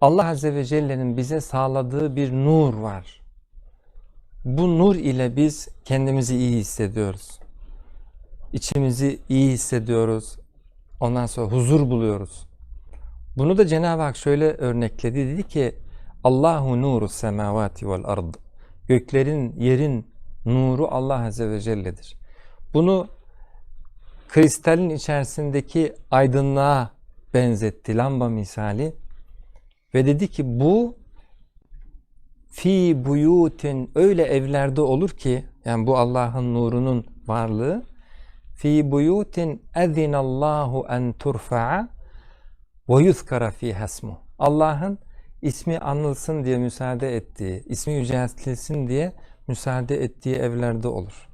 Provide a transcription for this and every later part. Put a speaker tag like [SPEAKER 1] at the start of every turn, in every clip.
[SPEAKER 1] Allah Azze ve Celle'nin bize sağladığı bir nur var. Bu nur ile biz kendimizi iyi hissediyoruz. İçimizi iyi hissediyoruz. Ondan sonra huzur buluyoruz. Bunu da Cenab-ı Hak şöyle örnekledi. Dedi ki Allahu nuru semavati vel ard. Göklerin, yerin nuru Allah Azze ve Celle'dir. Bunu kristalin içerisindeki aydınlığa benzetti lamba misali ve dedi ki bu fi buyutin öyle evlerde olur ki yani bu Allah'ın nurunun varlığı fi buyutin ezinallahu en turfa'a ve yuzkara fiha ismu. Allah'ın ismi anılsın diye müsaade ettiği, ismi yüceltilsin diye müsaade ettiği evlerde olur.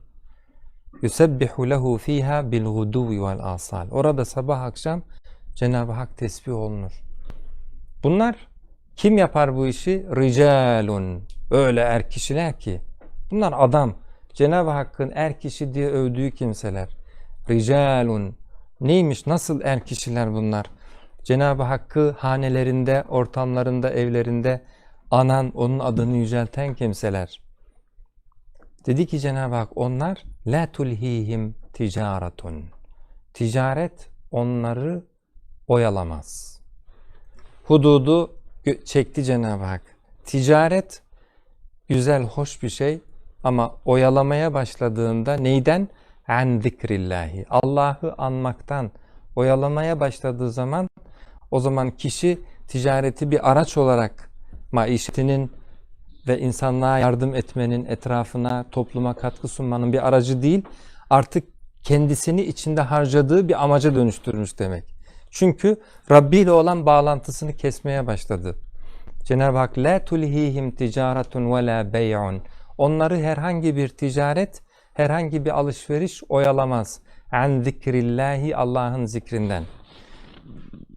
[SPEAKER 1] Yusebbihu lehu fiha bil guduvi vel asal. Orada sabah akşam Cenab-ı Hak tesbih olunur. Bunlar kim yapar bu işi? Ricalun. Öyle er kişiler ki. Bunlar adam. Cenab-ı Hakk'ın er kişi diye övdüğü kimseler. Ricalun. Neymiş? Nasıl er kişiler bunlar? Cenab-ı Hakk'ı hanelerinde, ortamlarında, evlerinde anan, onun adını yücelten kimseler. Dedi ki Cenab-ı Hak onlar la tulhihim ticaretun. Ticaret onları oyalamaz. Hududu çekti Cenab-ı Hak. Ticaret güzel, hoş bir şey ama oyalamaya başladığında neyden? En zikrillahi. Allah'ı anmaktan oyalamaya başladığı zaman o zaman kişi ticareti bir araç olarak maişetinin ve insanlığa yardım etmenin, etrafına, topluma katkı sunmanın bir aracı değil, artık kendisini içinde harcadığı bir amaca dönüştürmüş demek. Çünkü Rabbi ile olan bağlantısını kesmeye başladı. Cenab-ı Hak la tulhihim ticaretun ve la bey'un. Onları herhangi bir ticaret, herhangi bir alışveriş oyalamaz. An zikrillahi Allah'ın zikrinden.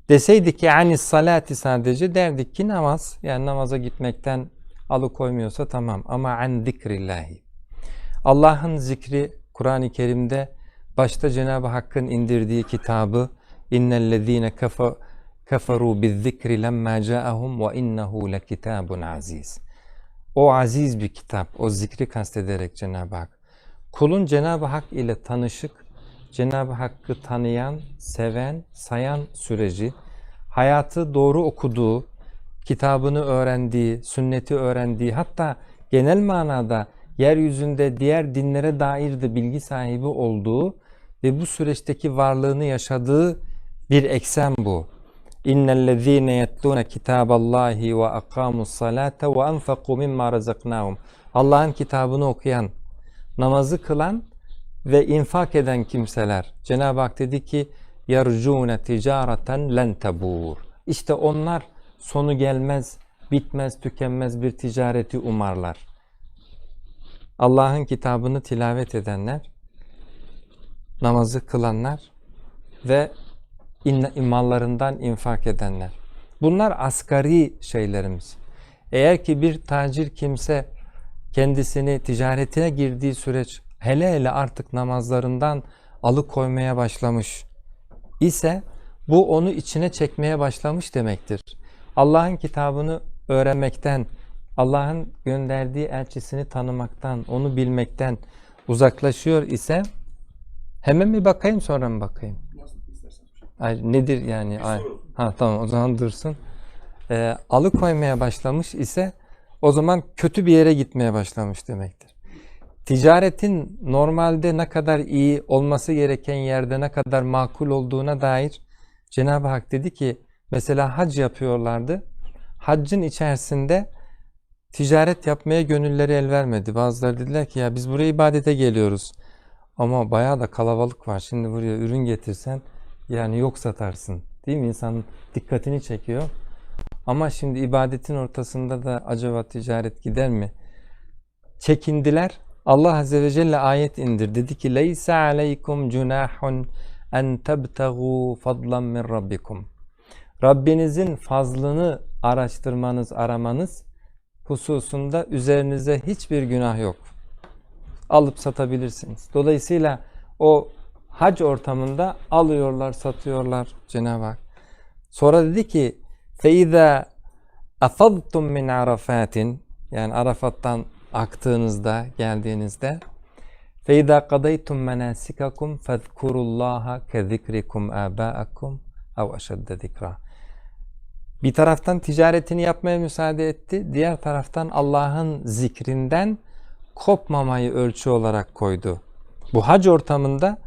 [SPEAKER 1] Deseydik ki anis salati sadece derdik ki namaz. Yani namaza gitmekten alıkoymuyorsa tamam ama an zikrillahi. Allah'ın zikri Kur'an-ı Kerim'de başta Cenab-ı Hakk'ın indirdiği kitabı innellezine kafa kafaru bizzikri lemma ca'ahum ve innehu lekitabun aziz. O aziz bir kitap, o zikri kastederek Cenab-ı Hak. Kulun Cenab-ı Hak ile tanışık, Cenab-ı Hakk'ı tanıyan, seven, sayan süreci, hayatı doğru okuduğu, kitabını öğrendiği, sünneti öğrendiği, hatta genel manada yeryüzünde diğer dinlere dair de bilgi sahibi olduğu ve bu süreçteki varlığını yaşadığı bir eksen bu. İnnellezîne yetlûne kitâballâhi ve akâmus salâte ve enfekû mimmâ razaknâhum. Allah'ın kitabını okuyan, namazı kılan ve infak eden kimseler. Cenab-ı Hak dedi ki يَرْجُونَ تِجَارَةً لَنْ تَبُورُ İşte onlar sonu gelmez, bitmez, tükenmez bir ticareti umarlar. Allah'ın kitabını tilavet edenler, namazı kılanlar ve mallarından infak edenler. Bunlar asgari şeylerimiz. Eğer ki bir tacir kimse kendisini ticaretine girdiği süreç hele hele artık namazlarından alıkoymaya başlamış ise bu onu içine çekmeye başlamış demektir. Allah'ın kitabını öğrenmekten, Allah'ın gönderdiği elçisini tanımaktan, onu bilmekten uzaklaşıyor ise hemen mi bakayım sonra mı bakayım? Ay, nedir yani? Ay, ha tamam o zaman dursun. Ee, alıkoymaya başlamış ise o zaman kötü bir yere gitmeye başlamış demektir. Ticaretin normalde ne kadar iyi olması gereken yerde ne kadar makul olduğuna dair Cenab-ı Hak dedi ki mesela hac yapıyorlardı. Haccın içerisinde ticaret yapmaya gönülleri el vermedi. Bazıları dediler ki ya biz buraya ibadete geliyoruz. Ama bayağı da kalabalık var. Şimdi buraya ürün getirsen yani yok satarsın. Değil mi? İnsanın dikkatini çekiyor. Ama şimdi ibadetin ortasında da acaba ticaret gider mi? Çekindiler. Allah Azze ve Celle ayet indir. Dedi ki لَيْسَ عَلَيْكُمْ جُنَاحٌ اَنْ تَبْتَغُوا فَضْلًا مِنْ رَبِّكُمْ Rabbinizin fazlını araştırmanız, aramanız hususunda üzerinize hiçbir günah yok. Alıp satabilirsiniz. Dolayısıyla o hac ortamında alıyorlar, satıyorlar Cenab-ı Hak. Sonra dedi ki فَاِذَا afadtum min arafatin yani Arafat'tan aktığınızda, geldiğinizde فَاِذَا قَضَيْتُمْ مَنَاسِكَكُمْ فَاذْكُرُوا اللّٰهَ كَذِكْرِكُمْ آبَاءَكُمْ اَوْ اَشَدَّ ذِكْرًا Bir taraftan ticaretini yapmaya müsaade etti. Diğer taraftan Allah'ın zikrinden kopmamayı ölçü olarak koydu. Bu hac ortamında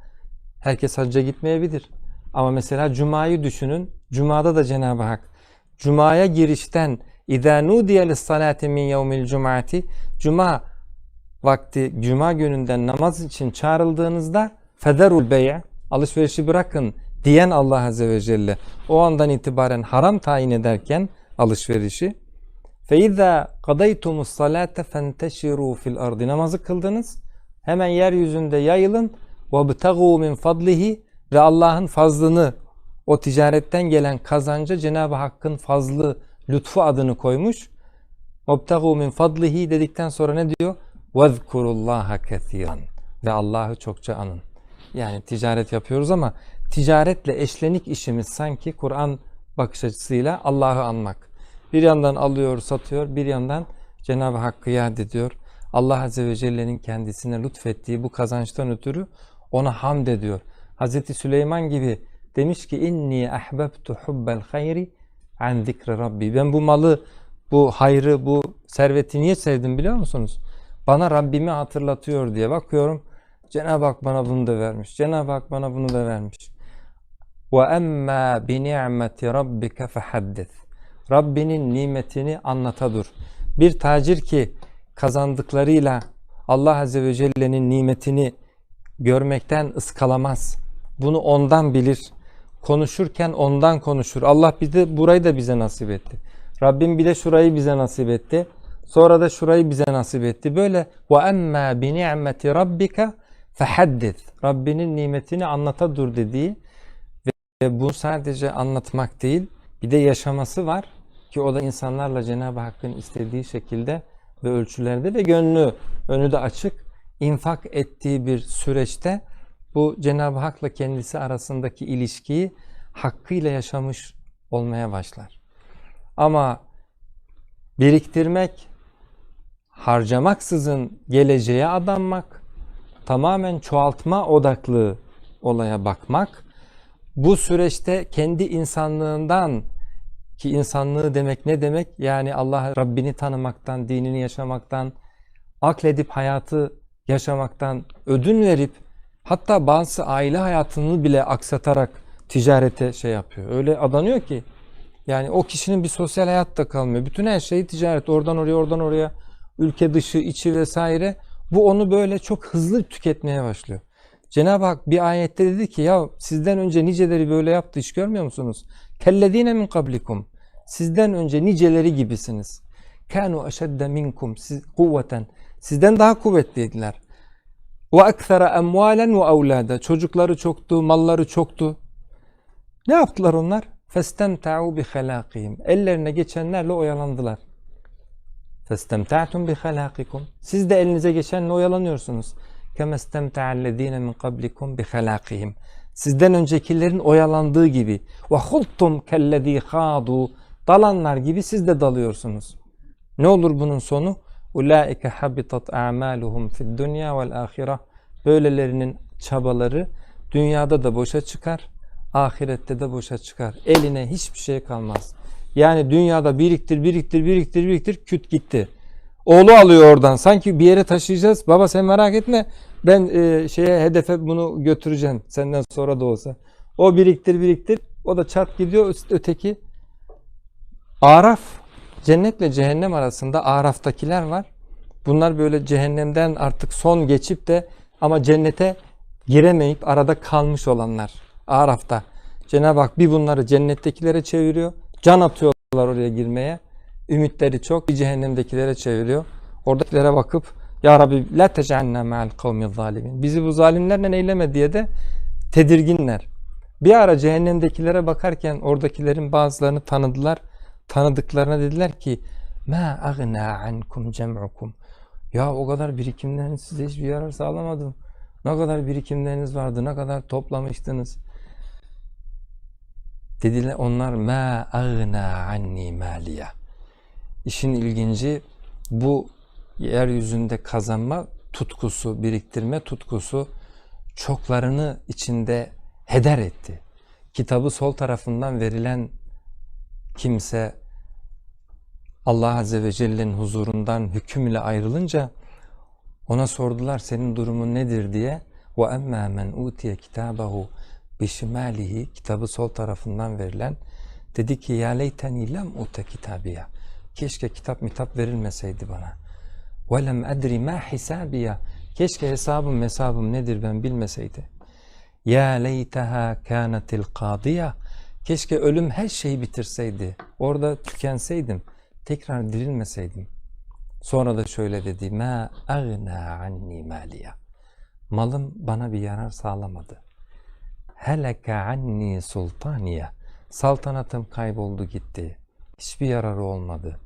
[SPEAKER 1] herkes hacca gitmeyebilir. Ama mesela Cuma'yı düşünün. Cuma'da da Cenab-ı Hak Cuma'ya girişten اِذَا نُودِيَ لِلصَّلَاةِ مِنْ يَوْمِ الْجُمَعَةِ Cuma vakti, Cuma gününden namaz için çağrıldığınızda federul bey' alışverişi bırakın diyen Allah Azze ve Celle o andan itibaren haram tayin ederken alışverişi فَاِذَا قَضَيْتُمُ الصَّلَاةَ فَانْتَشِرُوا fil ardı Namazı kıldınız. Hemen yeryüzünde yayılın. وَابْتَغُوا min fadlihi Ve Allah'ın fazlını, o ticaretten gelen kazanca Cenab-ı Hakk'ın fazlı, lütfu adını koymuş. وَابْتَغُوا min fadlihi dedikten sonra ne diyor? وَذْكُرُوا اللّٰهَ كَثِيرًا Ve Allah'ı çokça anın. Yani ticaret yapıyoruz ama ticaretle eşlenik işimiz sanki Kur'an bakış açısıyla Allah'ı anmak. Bir yandan alıyor, satıyor, bir yandan Cenab-ı Hakk'ı yad ediyor. Allah Azze ve Celle'nin kendisine lütfettiği bu kazançtan ötürü ona hamd ediyor. Hazreti Süleyman gibi demiş ki inni ahbabtu hubbel hayri an zikri rabbi. Ben bu malı, bu hayrı, bu serveti niye sevdim biliyor musunuz? Bana Rabbimi hatırlatıyor diye bakıyorum. Cenab-ı Hak bana bunu da vermiş. Cenab-ı Hak bana bunu da vermiş. Bi ni'meti rabbike fehaddis. Rabbinin nimetini anlata dur. Bir tacir ki kazandıklarıyla Allah Azze ve Celle'nin nimetini görmekten ıskalamaz. Bunu ondan bilir. Konuşurken ondan konuşur. Allah bize burayı da bize nasip etti. Rabbim bir de şurayı bize nasip etti. Sonra da şurayı bize nasip etti. Böyle ve emma bi ni'meti rabbika fehaddis. Rabbinin nimetini anlata dur dediği ve bu sadece anlatmak değil, bir de yaşaması var ki o da insanlarla Cenab-ı Hakk'ın istediği şekilde ve ölçülerde ve gönlü önü de açık infak ettiği bir süreçte bu Cenab-ı Hak'la kendisi arasındaki ilişkiyi hakkıyla yaşamış olmaya başlar. Ama biriktirmek, harcamaksızın geleceğe adanmak, tamamen çoğaltma odaklı olaya bakmak, bu süreçte kendi insanlığından ki insanlığı demek ne demek? Yani Allah Rabbini tanımaktan, dinini yaşamaktan, akledip hayatı yaşamaktan ödün verip hatta bazı aile hayatını bile aksatarak ticarete şey yapıyor. Öyle adanıyor ki yani o kişinin bir sosyal hayat da kalmıyor. Bütün her şeyi ticaret. Oradan oraya, oradan oraya, ülke dışı, içi vesaire. Bu onu böyle çok hızlı tüketmeye başlıyor. Cenab-ı Hak bir ayette dedi ki ya sizden önce niceleri böyle yaptı hiç görmüyor musunuz? Kellezine min kablikum. Sizden önce niceleri gibisiniz. Kanu eşedde minkum siz kuvveten. Sizden daha kuvvetliydiler. Ve ekthara emvalen ve evlada. Çocukları çoktu, malları çoktu. Ne yaptılar onlar? Festemta'u bi halakihim. Ellerine geçenlerle oyalandılar. Festemta'tum bi halakikum. Siz de elinize geçenle oyalanıyorsunuz. Kemestemta'allezine min kablikum bi halakihim. Sizden öncekilerin oyalandığı gibi. Ve hultum kellezî hâdû. Dalanlar gibi siz de dalıyorsunuz. Ne olur bunun sonu? Ulaike habitat a'maluhum fid dunya vel ahire. Böylelerinin çabaları dünyada da boşa çıkar, ahirette de boşa çıkar. Eline hiçbir şey kalmaz. Yani dünyada biriktir, biriktir, biriktir, biriktir, küt gitti. Oğlu alıyor oradan. Sanki bir yere taşıyacağız. Baba sen merak etme. Ben e, şeye hedefe bunu götüreceğim. Senden sonra da olsa. O biriktir, biriktir. O da çat gidiyor. Öteki Araf cennetle cehennem arasında Araf'takiler var. Bunlar böyle cehennemden artık son geçip de ama cennete giremeyip arada kalmış olanlar. Araf'ta. Cenab-ı Hak bir bunları cennettekilere çeviriyor. Can atıyorlar oraya girmeye. Ümitleri çok. Bir cehennemdekilere çeviriyor. Oradakilere bakıp Ya Rabbi la tec'alna ma'al kavmi zalimin. Bizi bu zalimlerle eyleme diye de tedirginler. Bir ara cehennemdekilere bakarken oradakilerin bazılarını tanıdılar. Tanıdıklarına dediler ki ma agna ankum cem'ukum. Ya o kadar birikimleriniz size hiçbir yarar sağlamadı. Ne kadar birikimleriniz vardı, ne kadar toplamıştınız. Dediler onlar ma agna anni maliya. işin ilginci bu yeryüzünde kazanma tutkusu, biriktirme tutkusu çoklarını içinde heder etti. Kitabı sol tarafından verilen kimse Allah Azze ve Celle'nin huzurundan hüküm ile ayrılınca ona sordular senin durumun nedir diye. Emmâ men utiye kitabehu bişimalihi kitabı sol tarafından verilen dedi ki ya leyteni lem ute kitabiya. Keşke kitap mitap verilmeseydi bana. Ve lem edri ma hisabiya. Keşke hesabım hesabım nedir ben bilmeseydi. Ya leyteha kânetil kâdiya. Keşke ölüm her şeyi bitirseydi. Orada tükenseydim. Tekrar dirilmeseydim. Sonra da şöyle dedi. Ma agna anni maliya. Malım bana bir yarar sağlamadı. Heleke anni sultaniye. Saltanatım kayboldu gitti. Hiçbir yararı olmadı.